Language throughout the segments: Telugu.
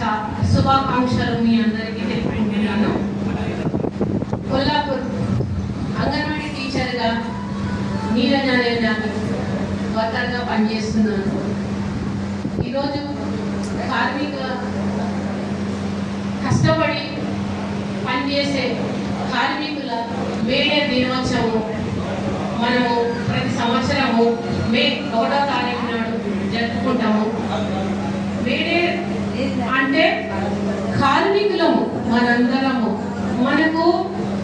శుభాకాంక్షలు మీ అందరికీ తెలుపుకుంటున్నాను కొల్లాపూర్ అంగన్వాడీ టీచర్గా నీరజానే వర్కర్గా పనిచేస్తున్నాను ఈరోజు కార్మిక కష్టపడి పనిచేసే కార్మికుల మేడే దినోత్సవం మనము ప్రతి సంవత్సరము మే ఒకటో తారీఖు నాడు జరుపుకుంటాము మేడే అంటే కార్మికులము మనందరము. మనకు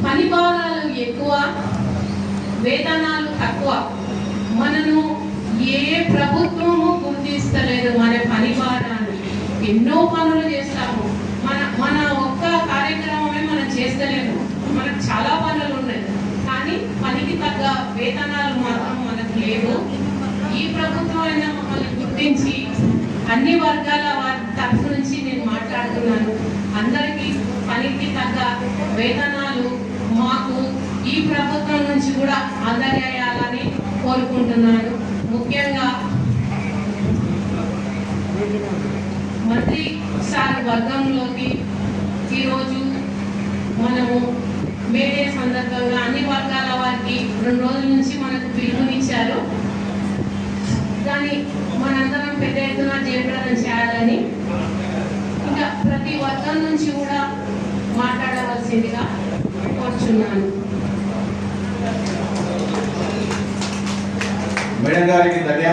పని భాగాలు ఎక్కువ వేతనాలు తక్కువ. మనను ఏ ప్రభుత్వము గుర్తిస్తలేదు మన పని భారాన్ని ఎన్నో పనులు చేస్తాము. మన మన ఒక్క కార్యక్రమమే మనం చేస్తలేము. మనకు చాలా పనులు ఉన్నాయి. కానీ పనికి తగ్గ వేతనాలు మాత్రం మనకు లేవు. ఈ ప్రభుత్వం అయినా మమ్మల్ని గుర్తించి అన్ని వర్గాల వారి తరఫు నుంచి నేను అందరికీ పనికి తగ్గ వేతనాలు మాకు ఈ ప్రభుత్వం నుంచి కూడా అందజేయాలని కోరుకుంటున్నాను. ముఖ్యంగా మంత్రి సార్ వర్గంలోకి ఈరోజు మనము మేడే సందర్భంగా అన్ని వర్గాల వారికి రెండు రోజుల నుంచి మనకు పిలుపునిచ్చారు దాన్ని మనందరం పెద్ద ఎత్తున జయప్రదం చేయాలని ప్రతి నుంచి కూడా మాట్లాడవలసిందిగా కోరుచున్నాను. మేడం గారికి ధన్యవాదాలు.